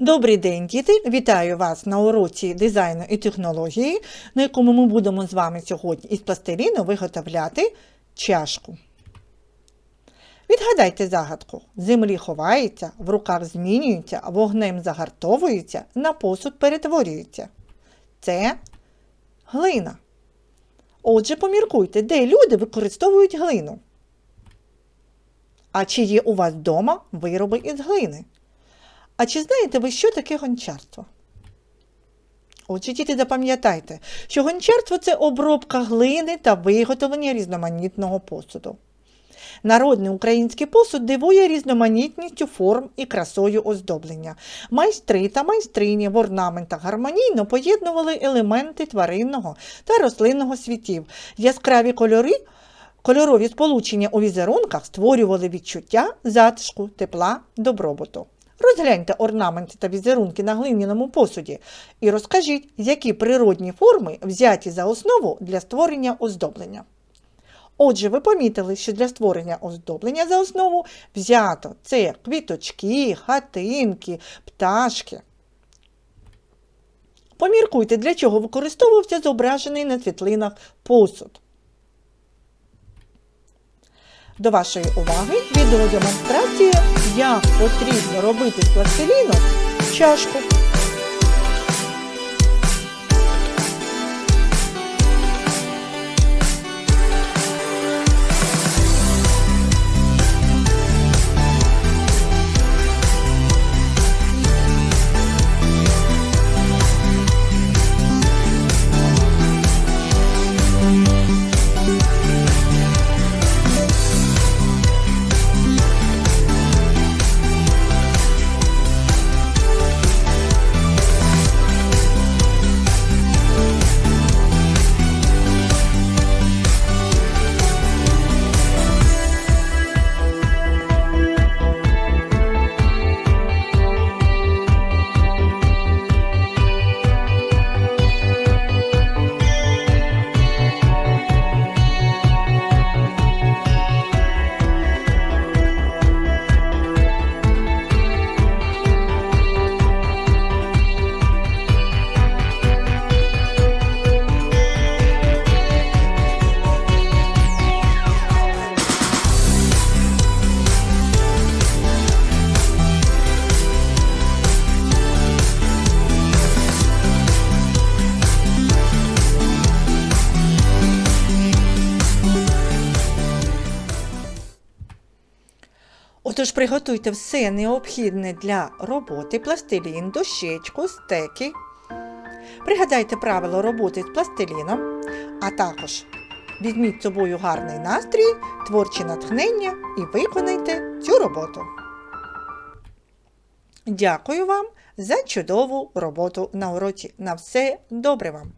Добрий день, діти! Вітаю вас на уроці дизайну і технології, на якому ми будемо з вами сьогодні із пластиліну виготовляти чашку. Відгадайте загадку. Землі ховається, в руках змінюється, вогнем загартовується, на посуд перетворюється. Це глина. Отже, поміркуйте, де люди використовують глину. А чи є у вас вдома вироби із глини? А чи знаєте ви, що таке гончарство? Отже, діти, запам'ятайте, що гончарство це обробка глини та виготовлення різноманітного посуду. Народний український посуд дивує різноманітністю форм і красою оздоблення. Майстри та майстрині в орнаментах гармонійно поєднували елементи тваринного та рослинного світів. Яскраві кольори, кольорові сполучення у візерунках створювали відчуття затишку, тепла, добробуту. Розгляньте орнаменти та візерунки на глиняному посуді і розкажіть, які природні форми взяті за основу для створення оздоблення. Отже, ви помітили, що для створення оздоблення за основу взято це квіточки, хатинки, пташки. Поміркуйте, для чого використовувався зображений на світлинах посуд. До вашої уваги відеодемонстрація, як потрібно робити з пластиліну чашку. Отож, приготуйте все необхідне для роботи: пластилін, дощечку, стеки. Пригадайте правила роботи з пластиліном, а також візьміть з собою гарний настрій, творче натхнення і виконайте цю роботу. Дякую вам за чудову роботу на уроці. На все добре вам!